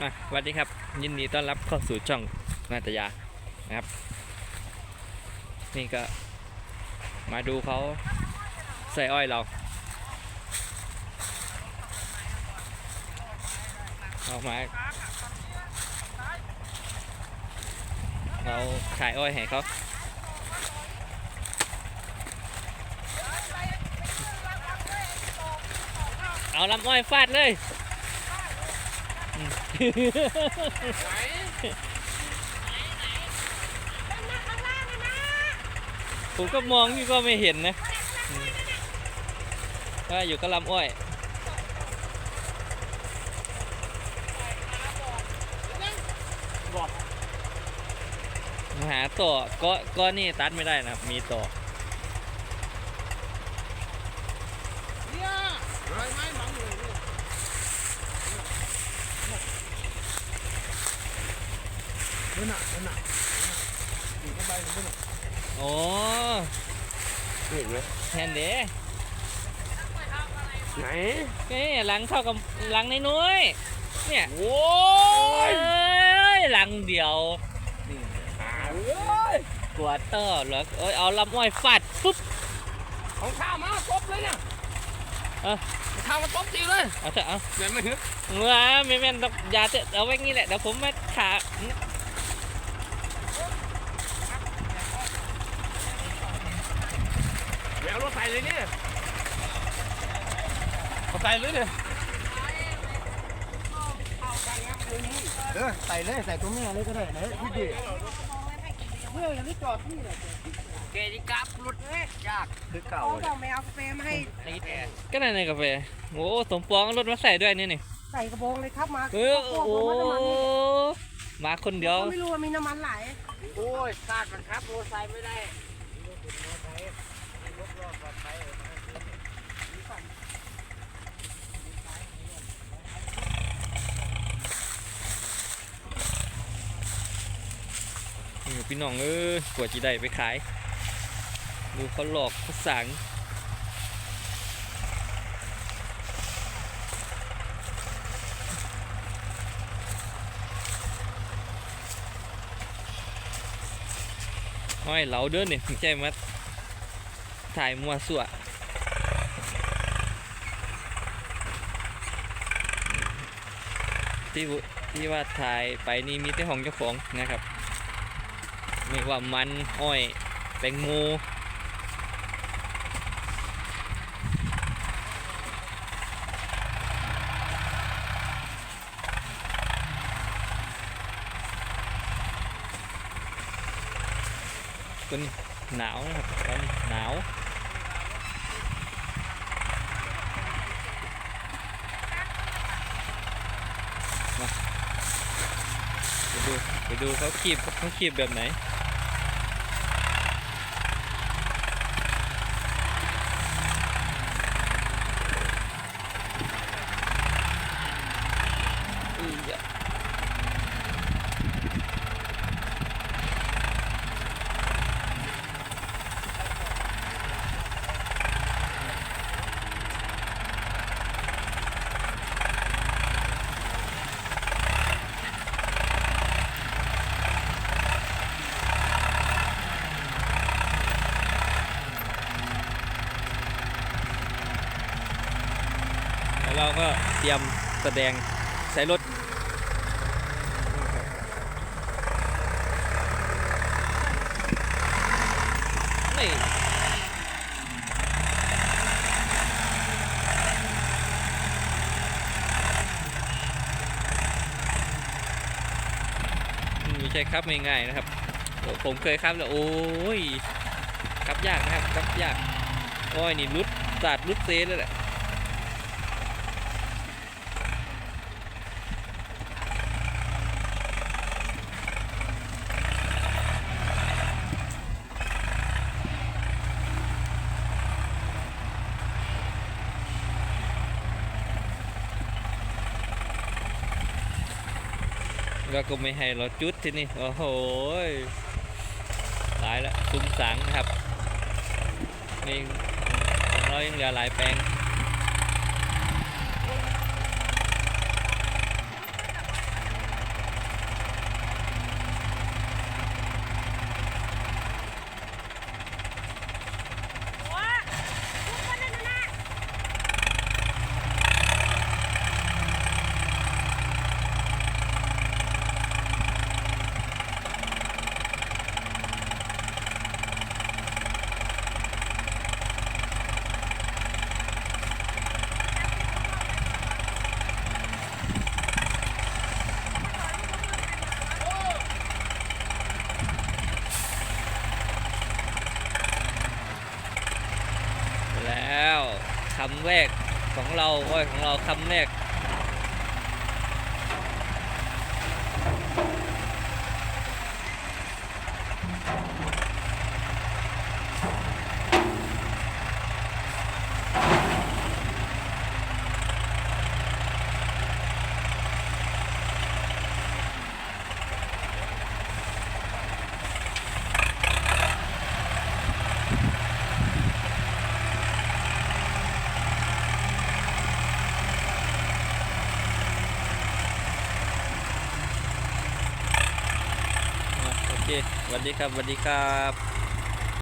สวัสดีครับ ยินดีต้อนรับเข้าสู่ช่องนาตยานะครับ นี่ก็มาดูเขาใส่อ้อยเราออกมาเราขายอ้อยให้เขาเอาลำอ้อยฟาดเลย ผมก็มองอยู่ก็ไม่เห็นนะอืมก็อยู่ก็ลำอ้อยหาต่อก็ก็นี่ตัดไม่ได้นะครับ มีต่อ เนี่ยไรไม้หมังเลยเนี่ย นั่นน่ะนั่นน่ะอยู่ข้างใบนั่นน่ะโอ้เห็นไหมแทนเด้ไหนเอ้ยหลังเท่ากับหลังในน้อยๆเนี่ยโอ้ยเอ้ยหลังเดียวขาเอ้ยกวาเตอร์เหรอเอ้ยเอาลำอ้อยฟาดปุ๊บของข้ามาตบเลยเนี่ยเอ้าของข้ามาตบจริงเลยเอาเถอะเอาเดี๋ยวไม่ฮึดว้าไม่แม่นต้องอย่าเถอะเอาไว้งี้แหละเดี๋ยวผมมาขา เดี๋ยวเอารถใส่เลยเนี่ยเอาใส่เลยเนี่ยเออใส่เลยใส่ตรงนี้เลยก็ได้ไหนพี่ดีเมื่อยังไม่จอดที่เลยเกจิกลับรถยากคือเก่าเขาบอกไม่เอากาแฟมาให้ตีแทนก็นั่นในกาแฟโอ้สมปองเอารถมาใส่ด้วยนี่นี่ใส่กระโปรงเลยครับมาเออพวกโอ้ผมว่าน้ำมันนี่มาคนเดียวก็ไม่รู้ว่ามีน้ำมันไหลโอ้ยคาดมันครับโรถใส่ไม่ได้นี่ พี่น้องเออกว่าจะได้ไปขาย ดูเขาหลอกเขาสั่งห้อยเหลาเด้อเนี่ยไม่ใช่ม ถ่ายมัวสั่วที่ที่ว่าถ่ายไปนี่มีแต่ของเจ้าของนะครับไม่ว่ามันอ้อยแตงโมตอนนี้ หนาวนะครับตอนนี้หนาวมาไปดูไปดูเขาขีบเขาขีบแบบไหน เราก็เตรียมแสดงใส่รถนี่ไม่ใช่ครับง่ายๆนะครับ ผมเคยครับแล้วโอ้ยครับยากนะครับครับยาก โอ้ยนี่รุดสาดรุดเซเลยแหละ แล้วก็ไม่ให้เราจุดที่นี่ โอ้โหยตายแล้วซุ้มสังนะครับนี่ของเรายังเหลือหลายแปลง คำแรกของเราอ้อยของเราคำแรก โอเคส วัสดีครับสวัสดีครับ